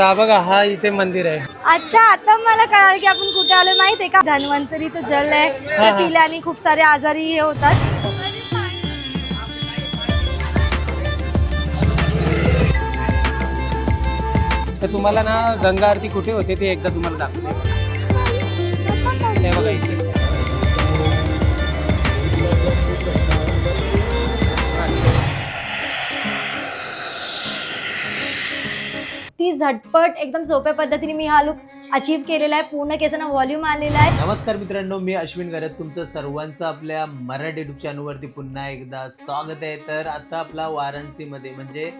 हा बघा हा इथे मंदिर आहे. अच्छा आता मला कळालं की आपण कुठे आलो माहीत आहे का? धन्वंतरी तो जल आहे. ते. पिल्याने खूप सारे आजारी हे होतात. तर तुम्हाला ना गंगा आरती कुठे होते ते एकदा तुम्हाला दाखवते. हे बघा इथे. ती झटपट एकदम सोप्या पद्धतीने मी हा लुक अचीव केलेला आहे. पूर्ण केसांना व्हॉल्यूम आलेला आहे. नमस्कार मित्रांनो मी अश्विन गरत तुमचं सर्वांचं आपल्या मराठी युट्यूब चॅनलवरती पुन्हा एकदा स्वागत आहे. तर आता आपला वाराणसीमध्ये म्हणजे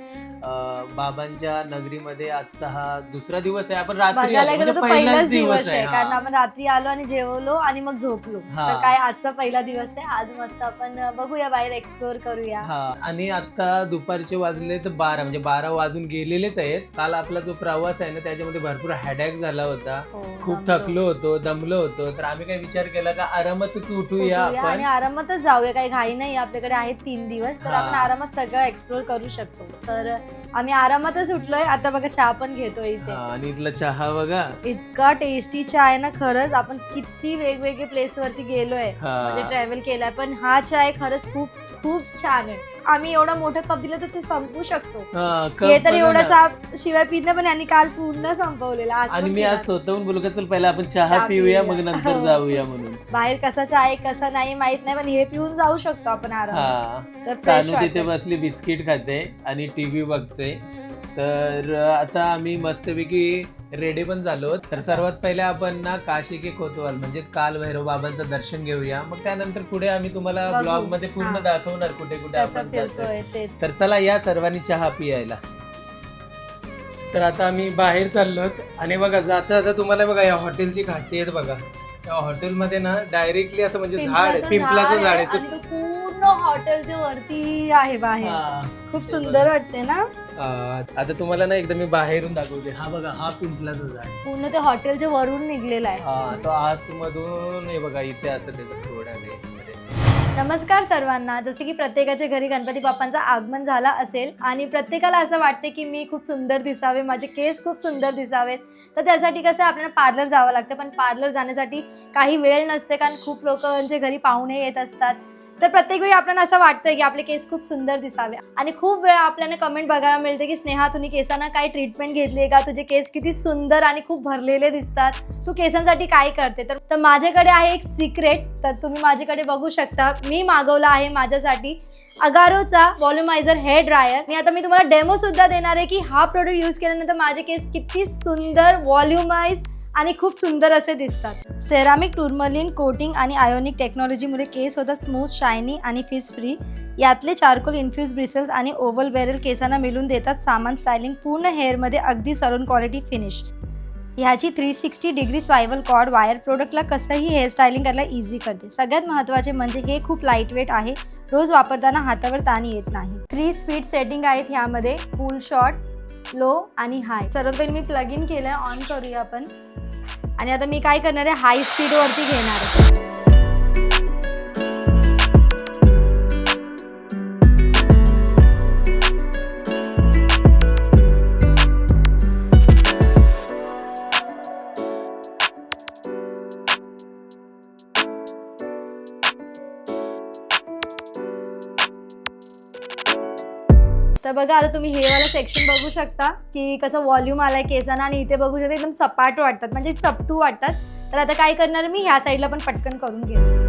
बाबांच्या नगरीमध्ये आजचा हा दुसरा दिवस आहे. आपण रात्री बघायला आलो, गेलो म्हणजे पहिलाच दिवस आहे. हा. कारण आपण रात्री आलो आणि जेवलो आणि मग झोपलो. हा. तर काय आजचा पहिला दिवस आहे. आज मस्त आपण बघूया बाहेर एक्सप्लोअर करूया. हा. आणि आता दुपारचे वाजले तर बारा म्हणजे बारा वाजून गेलेलेच आहेत. काल आपला जो प्रवास आहे ना त्याच्यामध्ये भरपूर हॅडॅक झाला होता. हो, खूप दमलो. थकलो होतो. दमलो होतो. तर आम्ही काय विचार केला का आरामातच उठूया उठूया आणि आपण आरामातच जाऊया. काही घाई नाही आपल्याकडे आहेत तीन दिवस. तर हा. आपण आरामात सगळं एक्सप्लोर करू शकतो. तर आम्ही आरामातच उठलोय. आता बघा चहा पण घेतोय इथे. आणि इथला चहा बघा. इतका टेस्टी चहा आहे ना खरंच. आपण किती वेगवेगळे प्लेस वरती गेलोय. म्हणजे हा ट्रॅव्हल केलाय. पण हा चाय खरंच खूप खूप छान आहे. आम्ही एवढा मोठा कप दिला तर ते संपू शकतो हा, कप हे तर एवढा. चहा शिवाय पित नाही पण यांनी काल पूर्ण संपवलेला आज आणि पण मी. आज स्वतःहून बोलू का चल पहिला आपण चहा चहा पिऊया पिऊया. मग नंतर. जाऊया म्हणून बाहेर कसा चहा आहे कसा नाही माहीत नाही पण हे पिऊन जाऊ शकतो आपण आराम हा तर फ्रेश सानू तिथे बसली बिस्किट खाते आणि टीव्ही बघते तर अं, आता आम्ही मस्तपैकी रेडी पण झालो. तर सर्वात पहिले आपण ना काशी के कोतवाल म्हणजेच काल भैरव बाबांचं दर्शन घेऊया. मग त्यानंतर पुढे आम्ही तुम्हाला बघू. ब्लॉगमध्ये पूर्ण हा. दाखवणार कुठे कुठे कसं आपण जातोय. फिरतोय ते. तर चला या सर्वांनी चहा पियायला. तर आता आम्ही बाहेर चाललोत आणि बघा जाता जाता तुम्हाला बघा या हॉटेलची खासियत बघा. या हॉटेलमध्ये ना डायरेक्टली असं म्हणजे झाड आहे. पिंपलाचं झाड आहे. आणि तर- तो पूर्ण हॉटेलच्या वरती आहे बाहेर. हा. खूप सुंदर वाटते ना? अं, आता तुम्हाला ना एकदा मी बाहेरून दाखवते. हा बघा हा पिंपलाचं झाड. पूर्ण ते हॉटेलच्या वरून निघलेला आहे. हा तो आतमधून हे बघा इथे असं त्याचं खोड आहे मध्ये. नमस्कार सर्वांना. जसे की प्रत्येकाच्या घरी गणपती बाप्पांचं आगमन झाला असेल आणि प्रत्येकाला असं वाटते की मी खूप सुंदर दिसावे माझे केस खूप सुंदर दिसावेत. तर त्यासाठी कसं आपल्याला पार्लर जावं लागतं. पण पार्लर जाण्यासाठी काही वेळ नसते कारण खूप लोकांचे घरी पाहुणे येत असतात. तर प्रत्येक वेळी आपल्याला असं वाटतंय की आपले केस खूप सुंदर दिसावे. आणि खूप वेळा आपल्याला कमेंट बघायला मिळते की स्नेहा तुम्ही केसांना काय ट्रीटमेंट घेतली आहे का? तुझे केस किती सुंदर आणि खूप भरलेले दिसतात. तू केसांसाठी काय करते? तर तर माझ्याकडे आहे एक सिक्रेट तर तुम्ही माझ्याकडे बघू शकता. मी मागवला आहे माझ्यासाठी अगारोचा वॉल्युमायझर हेअर ड्रायर आणि आता मी तुम्हाला डेमो सुद्धा देणार आहे की हा प्रोडक्ट यूज केल्यानंतर माझे केस किती सुंदर वॉल्युमाइज आणि खूप सुंदर असे दिसतात. सेरामिक टुर्मलिन कोटिंग आणि आयोनिक टेक्नॉलॉजीमुळे केस होतात स्मूथ शायनी आणि फिस फ्री यातले चारकोल इन्फ्युज ब्रिसल्स आणि ओव्हल बेरल केसांना मिळून देतात सामान स्टायलिंग पूर्ण हेअरमध्ये अगदी सलून क्वालिटी फिनिश ह्याची three sixty degree swivel cord wire प्रोडक्टला कसंही हेअर स्टायलिंग करायला इझी करते. सगळ्यात महत्त्वाचे म्हणजे हे खूप लाईटवेट आहे. रोज वापरताना हातावर ताण येत नाही. थ्री स्पीड सेटिंग आहेत ह्यामध्ये. फुल शॉर्ट लो आणि हाय सर्वात पहिले मी प्लग इन केलं आहे ऑन करूया आपण. आणि आता मी काय करणार आहे हाय स्पीडवरती घेणार आहे. बघा आता तुम्ही हे वाला सेक्शन बघू शकता की कसं व्हॉल्यूम आलाय केसांना आणि इथे बघू शकता एकदम सपाट वाटतात म्हणजे चपटू वाटतात. तर आता काय करणार मी? ह्या साईडला पण पटकन करून घेऊ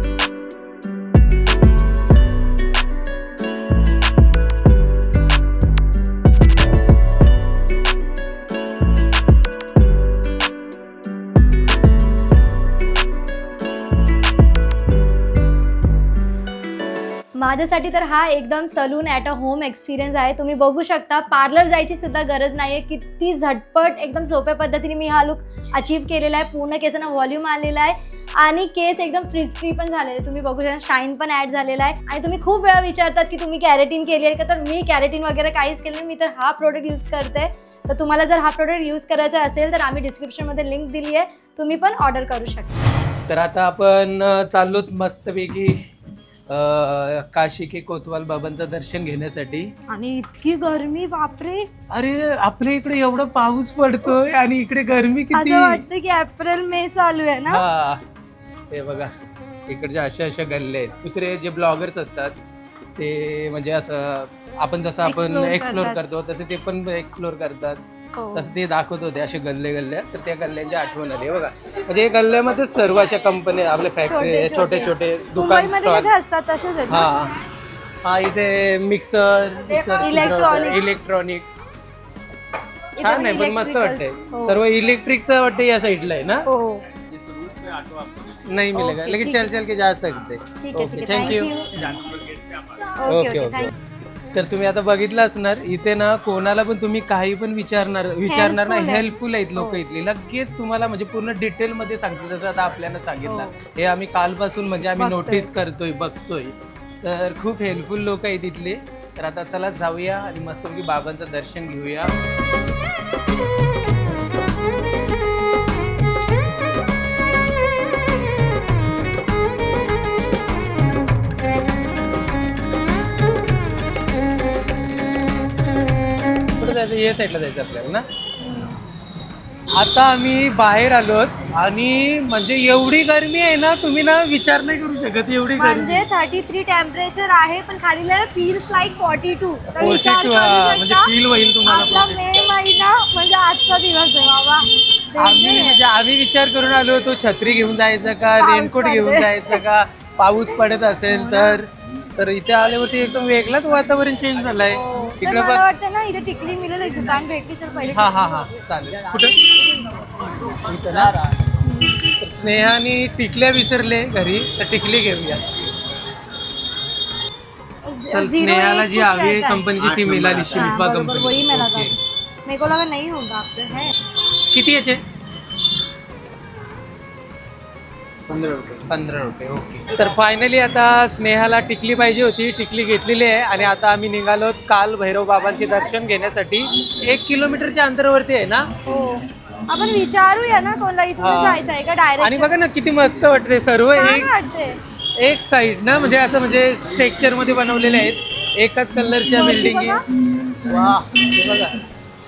माझ्यासाठी तर हा एकदम salon at a home experience आहे. तुम्ही बघू शकता पार्लर जायची सुद्धा गरज नाही आहे किती झटपट एकदम सोप्या पद्धतीने मी हा लुक अचीव केलेला आहे. पूर्ण केसांना व्हॉल्यूम आलेला आहे. आणि केस एकदम फ्रीज फ्री पण झालेले आहे. तुम्ही बघू शकता शाईन पण ॲड झालेला आहे. आणि तुम्ही खूप वेळा विचारतात की तुम्ही कॅरेटीन केली आहे का? तर मी कॅरेटीन वगैरे काहीच केलं नाही. मी तर हा प्रोडक्ट यूज करते. तर तुम्हाला जर हा प्रोडक्ट यूज करायचा असेल तर आम्ही डिस्क्रिप्शनमध्ये लिंक दिली आहे तुम्ही पण ऑर्डर करू शकता. तर आता आपण चाललोत मस्तपैकी. अं, काशी के कोतवाल बाबांचं दर्शन घेण्यासाठी. आणि इतकी गरमी बापरे. अरे आपल्या इकडे एवढा पाऊस पडतोय आणि इकडे गरमी किती? असं वाटतं की एप्रिल मे चालू आहे ना? हा. हे बघा इकडच्या अशा अशा गल्ले आहेत. दुसरे जे ब्लॉगर्स असतात ते म्हणजे असं आपण जसं आपण Explore एक्सप्लोर करतात. करतो तसे ते पण एक्सप्लोर करतात. तसं ते दाखवत होते असे गल्ले गल्ले. तर त्या गल्ल्यांची आठवण आली. हे बघा म्हणजे या गल्ल्यामध्ये सर्व अशा कंपन्या आपल्या फॅक्टरी छोटे- छोटे. छोटे दुकान स्टॉल असतात तसेच? हा. हा इथे मिक्सर. इलेक्ट्रॉनिक छान आहे पण मस्त. वाटतंय. हो. सर्व इलेक्ट्रिकचं वाटतं या साईडला आहे ना? हो. नहीं मिलेगा Okay, लेकिन चल चल के जा सकते ओके थँक्यू ओके ओके तर तुम्ही आता बघितलं असणार इथे ना कोणाला पण तुम्ही काही पण विचारणार विचारणार ना Helpful आहे. हेल्पफुल आहेत लोक हो. इथली लगेच तुम्हाला म्हणजे पूर्ण डिटेल मध्ये सांगतील जसं आता आपल्याला सांगितलं हो. हे आम्ही कालपासून म्हणजे आम्ही बघतोय. नोटीस करतोय बघतोय तर खूप हेल्पफुल लोक आहेत इथले तर आता चला जाऊया आणि मस्तपैकी बाबांचं दर्शन घेऊया जायचं या साईडला जायचं आपल्याला ना आता आम्ही बाहेर आलोत आणि म्हणजे एवढी गरमी आहे ना तुम्ही ना विचार नाही करू शकत एवढी गरमी म्हणजे थर्टी थ्री टेम्परेचर आहे पण खाली फील्स लाईक फॉर्टी टू तर 42 विचार करू हा, म्हणजे feel होईल तुम्हाला आपला 42. मे महिना म्हणजे आजचा दिवस आहे बाबा आम्ही आहे. म्हणजे आम्ही विचार करून आलो होतो छत्री घेऊन जायचं का रेनकोट घेऊन. जायचं का पाऊस पडत असेल तर तर इथे आल्यावरती एकदम वेगळाच वातावरण चेंज झालंय. हो. तर इकडे मला बघ. वाटतं ना इथे टिकली मिळेल एक दुकान भेटली तर पहिले हा हा हा. चालेल. कुठं? इथं ना. तर स्नेहाने टिकल्या विसरले घरी तर टिकली घेऊया. चल Zero स्नेहाला एक जी कुछ हवी आहे रहता है. कंपनीची ती मिळाली हाँ, शिल्पा बरोबर, वही कंपनी मेरे को लगा नहीं होगा है. किती याचे? पंधरा रुपये. ओके. तर फायनली आता स्नेहाला टिकली पाहिजे होती. टिकली घेतलेली आहे आणि आता आम्ही निघालो काल भैरव बाबांचे दर्शन घेण्यासाठी. एक किलोमीटरच्या अंतरावरती आहे ना? हो. आपण विचारूया ना कोणाला इथून हा. जायचं आहे का आणि डायरेक्ट बघा ना किती मस्त वाटते सर्व एक वाटते एक साइड ना? म्हणजे असं म्हणजे स्ट्रक्चरमध्ये बनवलेले आहेत. एकाच कलरच्या बिल्डिंग. वा हे बघा.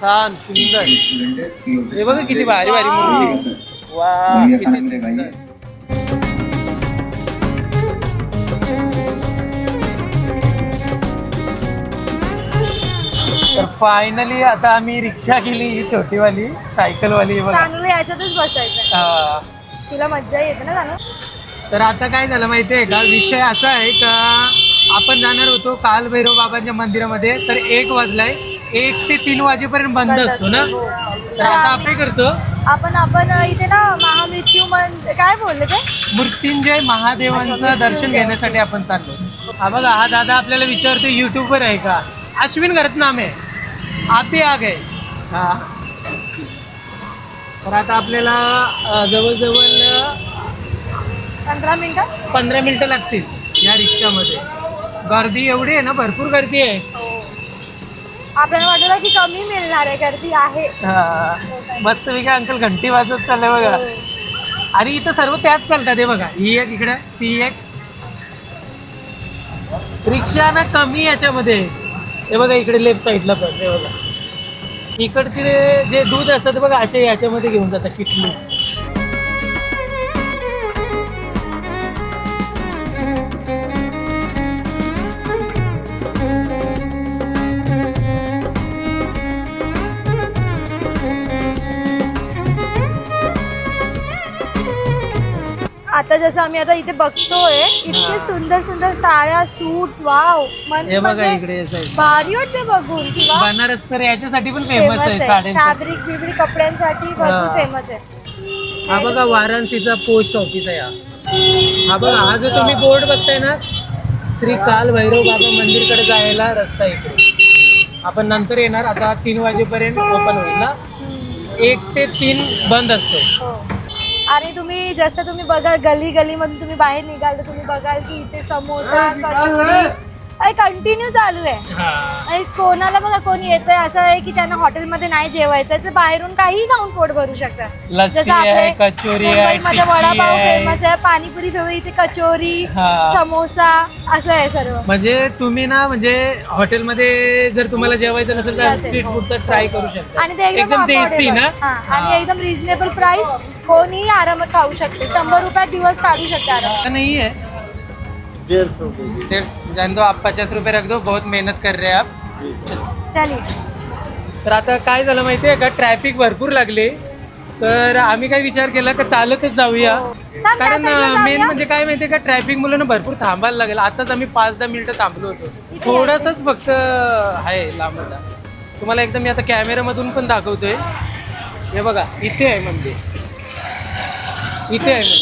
छान सुंदर. हे बघा किती भारी भारी मूर्ती. वा किती सुंदर. तर फायनली आता आम्ही रिक्षा केली ही छोटीवाली सायकलवाली बघा. चांगलं याच्यातच बसायचं हा. तुला मज्जा येते ना जाणं. तर आता काय झालं माहिती आहे का? विषय असा आहे का आपण जाणार होतो काल भैरव बाबांच्या मंदिरामध्ये तर एक वाजलाय एक ते तीन वाजेपर्यंत बंद बंद असतो ना? असतो, हो. तर आता आपण काय करतो? आपण आपण इथे ना महामृत्यू मन काय बोलले ते? मृत्युंजय महादेवांचं दर्शन घेण्यासाठी आपण चाललो हा बघा हा दादा आपल्याला विचारतो युट्यूबवर आहे का? अश्विन करत नाम आहे आते आ गए हा. तर आता आपल्याला अं, जवळजवळ पंधरा मिनिटं? पंधरा मिनिटं लागतील या रिक्षामध्ये. गर्दी एवढी आहे ना भरपूर गर्दी आहे. आपल्याला वाटलं की कमी मिळणार आहे गर्दी आहे. हा. मस्त मी काय अंकल घंटी वाजत चाललंय बघा. आणि इथं सर्व त्याच चालतात हे बघा. ही एक इकडे ती एक. रिक्षा ना कमी याच्यामध्ये. हे बघा इकडे लेफ्ट साईडला पण हे बघा. इकडचे जे दूध असतं ते बघा असे याच्यामध्ये घेऊन जातात किटली. जसं आम्ही आता इथे बघतोय इतके सुंदर सुंदर साड्या सूट्स वाव मन हे बघा म्हणजे इकडे भारी वाटते बघून किंवा बनारस तर याच्यासाठी पण फेमस आहे साड्यांचा. फॅब्रिक बिब्रिक कपड्यांसाठी हा. भरपूर फेमस आहे. हा बघा वाराणसीचा पोस्ट ऑफिस आहे हा. हा बघा हा जो तुम्ही बोर्ड बघताय ना श्री काल भैरव बाबा मंदिरकडे जायला रस्ता आहे इकडे. आपण नंतर येणार आता तीन वाजेपर्यंत ओपन होईल ना. एक ते तीन बंद असतो. हो. आणि तुम्ही जसं तुम्ही बघाल गली गली मधून तुम्ही बाहेर निघाल तर तुम्ही बघाल की इथे समोसा कचोरी कंटिन्यू चालू आहे आणि कोणाला बघा कोण येतंय असं आहे की त्यांना हॉटेलमध्ये नाही जेवायचं तर बाहेरून काही खाऊन पोट भरू शकतात जसं आहे आपले कचोरी आहे मुंबईमध्ये टिक्की वडापाव आहे. फेमस आहे पाणीपुरी फेमस इथे कचोरी हा. समोसा असं आहे सर्व म्हणजे तुम्ही ना म्हणजे हॉटेलमध्ये जर तुम्हाला जेवायचं नसेल तर स्ट्रीट हो. फूडचं ट्राय करू शकता आणि ते एकदम देसी. ना हा, आणि हा. एकदम रिझनेबल प्राइस कोणीही आरामात खाऊ शकते. शंभर रुपयात दिवस काढू शकते आरामात. नहीं है डेढ़ सौ के जी डेढ़- जान दो आप पचास रुपये रख दो बहुत मेहनत कर रहे हैं आप. चलो. चालेल तर आता काय झालं माहिती आहे का? ट्रॅफिक भरपूर लागली. तर आम्ही काय विचार केला का चालतच जाऊया. हो. थांब, त्या कारण side ला मेन. म्हणजे काय माहितीये का? ट्रॅफिक मुलं ना भरपूर थांबायला लागेल. आताच आम्ही पाच दहा मिनिटं थांबलो होतो. इथे थोडंसंच फक्त आहे लांबला तुम्हाला एकदम मी आता कॅमेरामधून पण दाखवतोय. हे बघा इथे आहे मंदिर. इथे आहे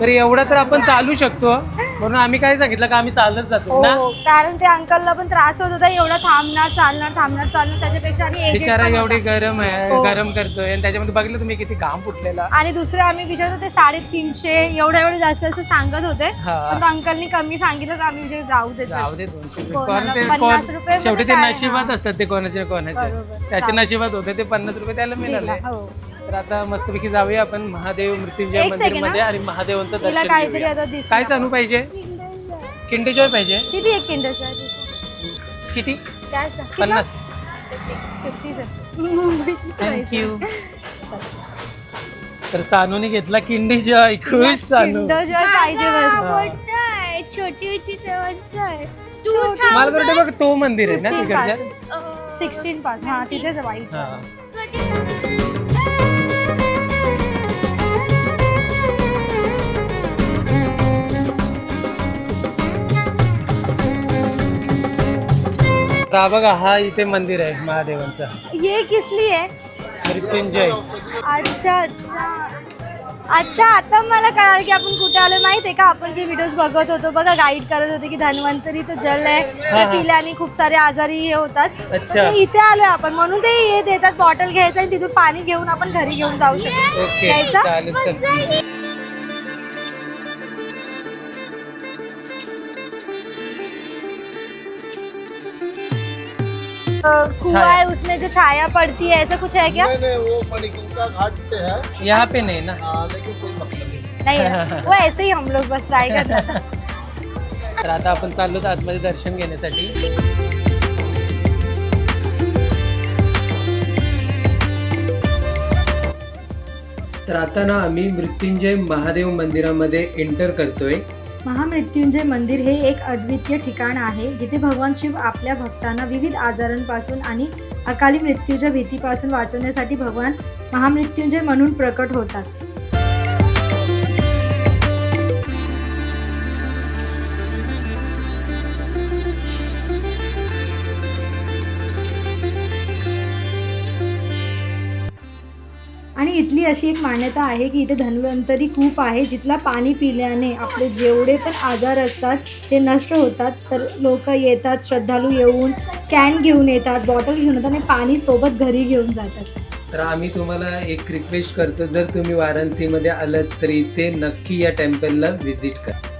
तर एवढं तर आपण चालू शकतो म्हणून आम्ही काय सांगितलं का आम्ही चालत जातो ना हो कारण ते अंकलला पण त्रास होत होता एवढा थांबणार चालणार थांबणार चालणार त्याच्यापेक्षा आम्ही बिचारा पण एवढी होता. गरम आहे हो. गरम करतोय आणि त्याच्यामध्ये बघितलं तुम्ही किती घाम फुटलेला आणि दुसरे आम्ही विचारत होते साडेतीनशे एवढं एवढं जास्त असं सांगत होते हा. पण अंकलनी कमी सांगितलं तर आम्ही विचार जाऊ दे जाऊ दे दोनशे रुपये. कोणाला कोण ते- पन्नास कोण- रुपये शेवटी ते काय, नशिबात हा. असतात ते कोणाचे कोणाचे बरोबर. त्याच्या. नशिबात होते ते पन्नास रुपये त्याला मिळाले हो तर आता मस्तपैकी जाऊया आपण महादेव मृत्युंजय एक मंदिरमध्ये हा. आणि महादेवांचं तिला दर्शन काहीतरी घेऊया. आता दिसलं. काय सांगू पाहिजे? किंडी जॉय पाहिजे. किती एक किंडर जॉय? किती? काय सांग? किती? पन्नास. 50 चं. मुंबईचीच थँक्यू. तर सानूने घेतला किंडी जॉय खुश सानू. किंडर जॉय पाहिजे बस छोटी होती तेव्हा मला तर वाटतं बघ तो मंदिर आहे ना तिकडच्या सिक्स्टीन पाच हा तिथेच आहे बाई. हा. तर हा बघा हा इथे मंदिर आहे महादेवांचा. ये किसली आहे? मृत्युंजय. अच्छा अच्छा. अच्छा आता मला कळालं की आपण कुठे आलो माहीत आहे का? आपण जे व्हिडिओज बघत होतो बघा गाईड करत होते की धन्वंतरी तो जल आहे. ते हा. पिल्याने खूप सारे आजारी हे होतात. तर अच्छा. ते इथे आलोय आपण. म्हणून ते हे देतात बॉटल घ्यायचं आणि तिथून पाणी घेऊन आपण घरी घेऊन जाऊ शकतो. ओके घ्यायचा? चालेल चल. कुआं है उसमें जो छाया पड़ती है ऐसा कुछ है क्या? नहीं नहीं वो मणिकंका घाट पे है। यहाँ पे नहीं ना? हाँ, लेकिन कोई मतलब नहीं है। वो ऐसे ही हम लोग बस ट्राई करना था तर आता आपण चाललो आतमध्ये दर्शन घेण्यासाठी. तर आता ना आम्ही मृत्युंजय महादेव मंदिरामध्ये एंटर करतोय. महामृत्युंजय मंदिर हे एक अद्वितीय ठिकाण आहे जिथे भगवान शिव आपल्या भक्तांना विविध आजारांपासून आणि अकाली मृत्यूच्या भीतीपासून वाचवण्यासाठी भगवान महामृत्युंजय म्हणून प्रकट होतात. आणि अशी एक मान्यता आहे की इथे धन्वंतरी खूप आहे जिथला पाणी पिल्याने आपले जेवढे पण आजार असतात ते नष्ट होतात. तर लोक येतात श्रद्धाळू येऊन कॅन घेऊन येतात बॉटल घेऊन येतात आणि पाणी सोबत घरी घेऊन जातात. तर आम्ही तुम्हाला एक रिक्वेस्ट करतो जर तुम्ही वाराणसीमध्ये आलात तर इथे नक्की या टेम्पलला व्हिजिट करा.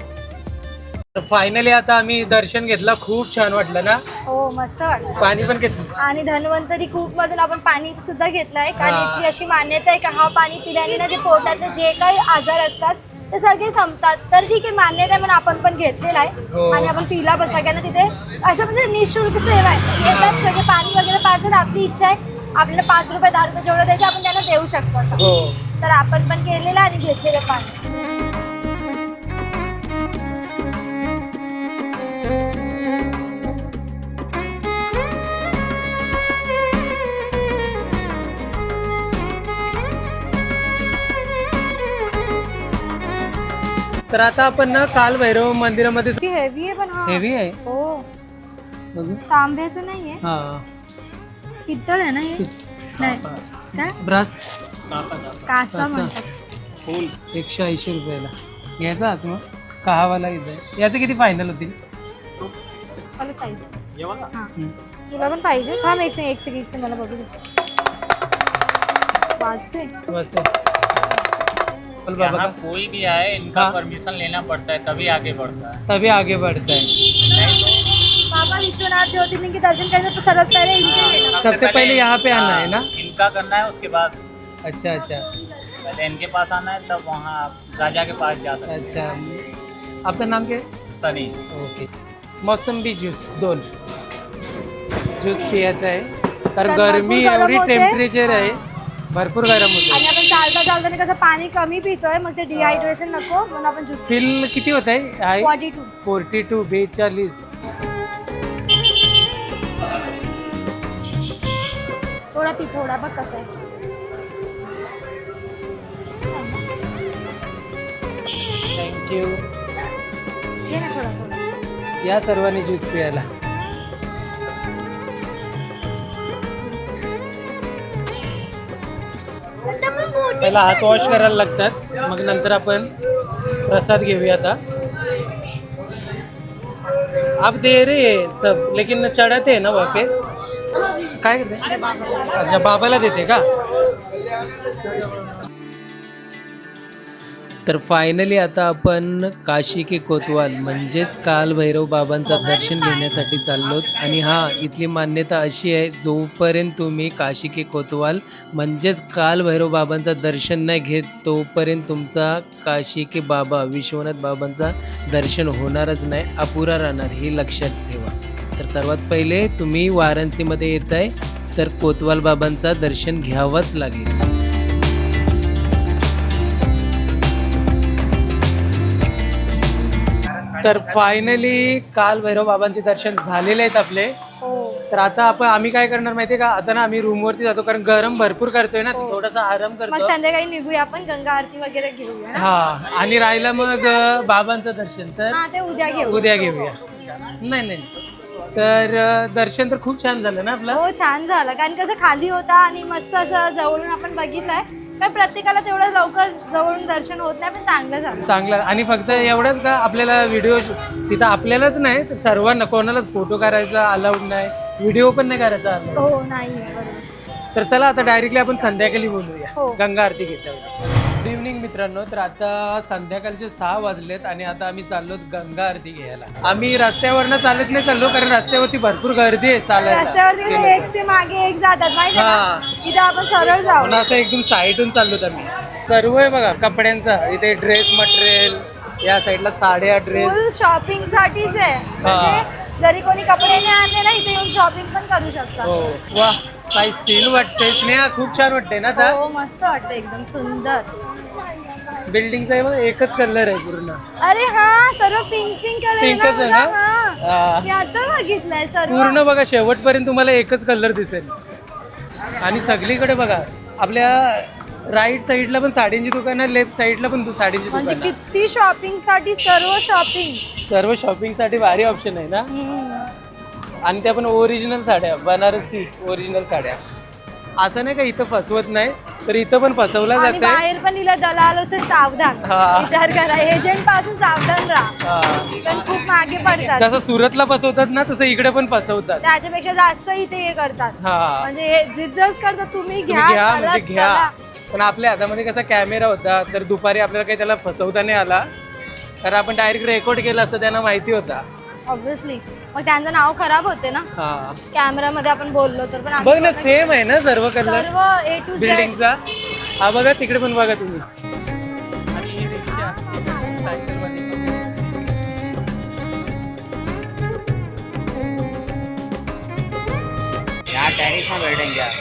तर फायनली आता आम्ही दर्शन घेतला. खूप छान वाटलं ना? हो मस्त वाटतं पाणी पण घेतलं आणि धन्वंतरी खूप मधून आपण पाणी सुद्धा घेतलंय. कारण हा. इथली अशी मान्यता आहे की हा पाणी पिल्याने ना जे पोटातले जे काही आजार असतात ते सगळे संपतात. तर ठीक आहे मान्यता आहे म्हणून आपण पण घेतलेला आहे. हो. आणि आपण पिला पण सगळ्यांना तिथे. असं म्हणजे निशुल्क सेवा आहे. येतात सगळे पाणी वगैरे पाठवतात आपली इच्छा आहे. आपल्याला पाच रुपये दहा रुपये जेवढं द्यायचं आपण त्यांना देऊ शकतो. हो. तर आपण पण केलेलं आणि घेतलेलं पाणी. तर आता आपण ना काल भैरव मंदिरामध्ये हेवी आहे पण हा. हेवी आहे? हो. बघू. तांब्याचं नाहीये. हा. पित्तल आहे ना हे? नाही. काय? ब्रास. कासा कासा. म्हणतात. एकशे ऐंशी रुपयाला. घ्यायचा आज मग. कहावाला घेतोय याचे किती फायनल होतील मला साईज हा. तुला पण पाहिजे. थांब एक सेकंड एक सेकंड एक सेकंड मला बघू दे. वाजते मस्त बाबा का। कोई भी आए इनका हाँ। परमिशन लेना पड़ता है तभी आगे बढ़ता है। तभी आगे बढ़ता है। बाबा विश्वनाथ ज्योतिर्लिंग के दर्शन करने तो सर्वात पहले इनके सबसे पहले यहाँ पे आना है ना? हाँ, इनका करना है उसके बाद। अच्छा अच्छा। पहले इनके पास आना है तब वहाँ राजा के पास जा सकते अच्छा। आपका नाम क्या है? हैं सनी। ओके। मोसंबी ज्यूस दोन। ज्यूस आहे कारण कारण भरपूर गरमी गरम एवढी टेम्परेचर आहे। भरपूर गरम होते आणि आपण चालता चालताना कसं पाणी कमी पितोय मग ते डिहायड्रेशन नको म्हणून आपण ज्यूस फिल किती होत आहे? फॉर्टी टू फोर्टी टू बेचाळीस. थोडा पी थोडा बघ कसं आहे. थँक्यू घे ना थोडा थोडा. या सर्वांनी ज्यूस पियायला. पहिला हात वॉश करायला लागतात. मग नंतर आपण प्रसाद घेऊया आता. आप दे रे सब लेकिन चढते ना वहाँ काय करते? अच्छा बाबाला देते का? तर फायनली आता आपण काशी के कोतवाल म्हणजेच काल भैरव बाबांचं दर्शन घेण्यासाठी चाललोत. आणि हा इथली मान्यता अशी आहे जोपर्यंत तुम्ही काशी के कोतवाल म्हणजेच काल भैरव बाबांचं दर्शन नाही घेत तोपर्यंत तुमचा काशी के बाबा विश्वनाथ बाबांचा दर्शन होणारच नाही अपुरा राहणार हे लक्षात ठेवा. तर सर्वात पहिले तुम्ही वाराणसीमध्ये येत आहे तर कोतवाल बाबांचा दर्शन घ्यावंच लागेल. तर फायनली काल भैरव बाबांचे दर्शन झालेले आहेत आपले. हो. तर आता आपण आम्ही काय करणार माहितीये का? आता ना आम्ही रूमवरती जातो कारण गरम भरपूर करतोय ना तर थोडासा आराम मग करतो. संध्याकाळी निघूया आपण गंगा आरती वगैरे घेऊया. हा आणि राहिलं मग अं, बाबांचं दर्शन. तर हा ते उद्या घेऊ उद्या घेऊया. नाही नाही. तर अं, दर्शन तर खूप छान झालं ना आपलं? हो छान झालं. कारण कसं खाली होता आणि मस्त असं जवळून आपण बघितलंय. काय प्रत्येकाला तेवढं लवकर जवळून दर्शन होत नाही पण चांगलं झालं. चांगलं. आणि फक्त एवढंच का आपल्याला व्हिडिओ तिथं आपल्यालाच नाही तर सर्वांना कोणालाच फोटो करायचा अलाउड नाही. व्हिडिओ पण नाही करायचा allowed. हो नाही बरोबर. तर चला आता डायरेक्टली आपण संध्याकाळी बोलूया. हो. गंगा आरती घेता गुड इव्हनिंग मित्रांनो. तर आता संध्याकाळचे सहा वाजलेत आणि आता आम्ही चाललो गंगा आरती घ्यायला. आम्ही रस्त्यावरनं चालत नाही चाललो कारण रस्त्यावरती भरपूर गर्दी आहे रस्त्यावरती कसं एकचे मागे एक जातात माहिती आहे हा. इथे आपण सरळ जाऊ. असं एकदम साईडून चाललो आम्ही. सर्व आहे बघा कपड्यांचा. इथे ड्रेस मटेरियल या साईडला साड्या ड्रेस. फुल शॉपिंग साठीच आहे म्हणजे जरी कोणी कपडे नाही आणले ना इथे येऊन शॉपिंग पण करू शकतात. हो. वा काही सीन वाटते स्नेहा खूप छान वाटते ना आता? हो मस्त वाटतं एकदम सुंदर. बिल्डिंगचा आहे बघ एकच कलर आहे पूर्ण. अरे हा सर्व पिंक पिंक कलर Pinkच आहे ना? हा. मी आता बघितलंय सर्व. पूर्ण बघा शेवटपर्यंत तुम्हाला एकच कलर दिसेल. आणि सगळीकडे बघा आपल्या राईट साईडला पण साडींची दुकानं लेफ्ट साईडला पण दु- साडींची म्हणजे दुकानं किती शॉपिंगसाठी सर्व शॉपिंग सर्व शॉपिंगसाठी भारी ऑप्शन आहे ना? आणि त्या पण ओरिजिनल साड्या बनारसी ओरिजिनल साड्या. असं नाही का इथं फसवत नाही तर इथं पण फसवला आणि जात आहे बाहेर पण लिहिलं दलाल असे सावधान. हा. विचार करा एजंटपासून सावधान राहा. पण खूप मागे पडतात. जसं सुरतला फसवतात ना तसं इकडे पण फसवतात. त्याच्यापेक्षा जास्त इथे हे करतात. हा. म्हणजे हे जिद्दच करतात तुम्ही तुम्ही घ्या घ्या चला, म्हणजे घ्या. चला. पण आपल्या हातामध्ये कसा कॅमेरा होता तर दुपारी आपल्याला काही त्याला फसवता नाही आला. तर आपण डायरेक्ट रेकॉर्ड केलं असतं त्यांना माहिती होता. ऑब्विसली मग त्यांचं नाव खराब होते ना? हा. कॅमेरामध्ये आपण बोललो तर पण बघ ना सेम आहे ना सर्व कलर सर्व ए टू झेड बिल्डिंगचा हा बघा तिकडे पण बघा तुम्ही. आणि ही रिक्षा. सायकलवाली. यहाँ टेरिस में बैठेंगे आप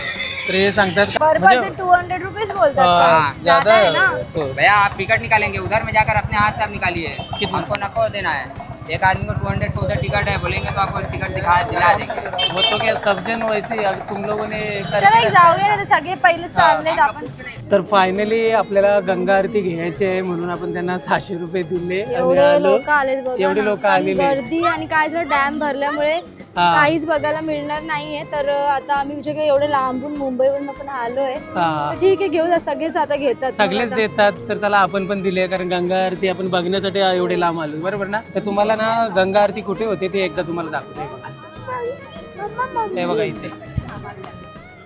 तर हे सांगतात का- पर म्हणजे पर्सन टू हंड्रेड रुपीज बोलतात हा, का? ज्यादा ज्यादा है ना? सो भैया आप टिकट निकालेंगे. उधर में जाकर अपने हाथ से आप निकालिए. कितना? हमको नको देना है. एक आदमी को टू हंड्रेड का उधर टिकट है बोलेंगे तो आपको टिकट दिखा दिला देंगे. वो तो क्या सब जन वैसे ही, अगर तुम लोगों ने चला एक जाऊया ना तर सगळे पहिले चाललेत आपण. तर फायनली आपल्याला गंगा आरती घ्यायची आहे म्हणून आपण त्यांना सहाशे रुपये दिले आणि एवढे आलो. लोक आलेत बघा एवढे ना. लोक आणि आलेले. गर्दी आणि काय जर डॅम भरल्यामुळे हा. काहीच बघायला मिळणार नाहीये. तर आता आम्ही म्हणजे काही एवढे लांबून मुंबईवरून पण आलोय. हा. तर ठीक आहे घेऊ जा सगळेच आता घेतात. सगळेच देतात. तर चला आपण पण दिले कारण गंगा आरती आपण बघण्यासाठी एवढे लांब आलो. बरोबर ना? तर तुम्हाला ना गंगा आरती कुठे होते? ते एकदा तुम्हाला दाखवते. बघा. हे बघा इथे.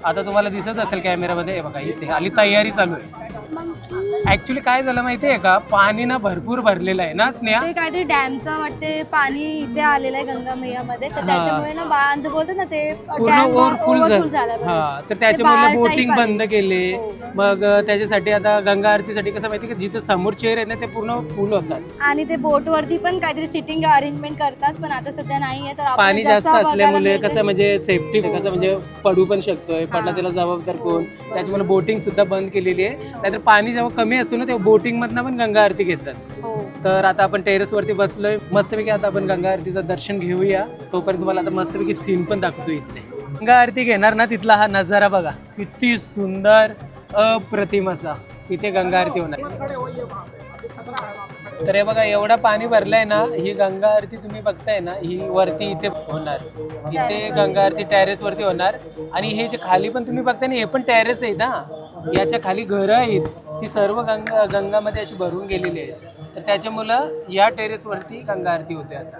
आता तुम्हाला दिसत असेल कॅमेरामध्ये हे बघा इथे. आली तयारी चालू आहे. ऍक्च्युली काय झालं माहितीये का? पाणी ना भरपूर भरलेलं आहे ना स्नेहा? ते काहीतरी डॅमचं वाटते पाणी इथे आलेलं आहे गंगा मैयामध्ये तर त्याच्यामुळे ना बांध बोलतात ना ते पूर्ण ओव्हरफुल झालं. बरोबर. हा तर त्याच्यामुळे बोटिंग बंद. केले. हो. मग त्याच्यासाठी आता गंगा आरतीसाठी कसं माहिती का जिथे समोर चेअर आहे ना ते पूर्ण फुल होतात. आणि ते बोट वरती पण काहीतरी सिटिंग अरेंजमेंट करतात पण आता सध्या नाहीये तर पाणी जसं जास्त असल्यामुळे कसं म्हणजे सेफ्टी कसं म्हणजे पडू पण शकतोय पडला त्याला जबाबदार कोण? त्याच्यामुळे बोटिंग सुद्धा बंद केलेली आहे. नाहीतर पाणी जेव्हा कमी असतो ना तेव्हा बोटिंग मधनं पण गंगा आरती घेतात. हो. तर आता आपण टेरेस वरती बसलोय. मस्तपैकी आता आपण गंगा आरतीचं दर्शन घेऊया. तोपर्यंत तुम्हाला आता मस्तपैकी सीन पण दाखवतो इथले गंगा आरती घेणार ना तिथला हा नजारा बघा. किती सुंदर अप्रतिम असा. तिथे गंगा आरती होणार. तर हे बघा एवढा पाणी भरलंय ना ही गंगा आरती तुम्ही बघताय ना ही वरती इथे होणार. इथे गंगा आरती टेरेस वरती होणार. आणि हे जे खाली पण तुम्ही बघताय ना हे पण टेरेस आहेत ना. याच्या खाली घरं आहेत. ती सर्व गंगा गंगामध्ये अशी भरून गेलेली आहेत. तर त्याच्यामुळं या टेरेसवरती गंगा आरती होते आता.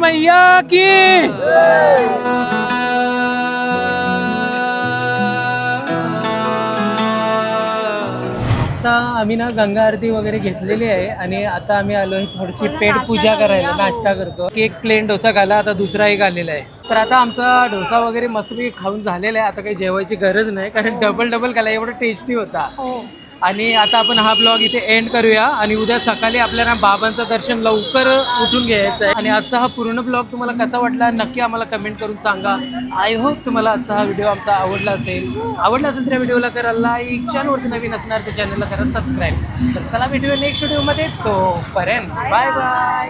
मैया की। आता आम्ही ना गंगा आरती वगैरे घेतलेली आहे आणि आता आम्ही आलोय थोडीशी थोडं पेट नाश्ता पूजा करूया, करायला हो. नाश्ता करतो. एक प्लेन डोसा खाला आता दुसरा एक आलेला आहे. तर आता आमचा डोसा वगैरे मस्तपैकी खाऊन झालेला आहे. आता काही जेवायची गरज नाही कारण डबल डबल खाला एवढा टेस्टी होता. हो. आणि आता आपण हा ब्लॉग इथे एंड करूया. आणि उद्या सकाळी आपल्याला बाबांचं दर्शन लवकर उठून घ्यायचं आहे. आणि आजचा हा पूर्ण ब्लॉग तुम्हाला कसा वाटला नक्की आम्हाला कमेंट करून सांगा. आय होप तुम्हाला आजचा हा व्हिडिओ आमचा आवडला असेल. आवडला असेल तर या व्हिडिओला करा लाईक चॅनलवरती नवीन असणार तर चॅनलला करा सबस्क्राईब तर चला व्हिडिओ नेक्स्ट व्हिडिओमध्ये तो पर्यंत बाय बाय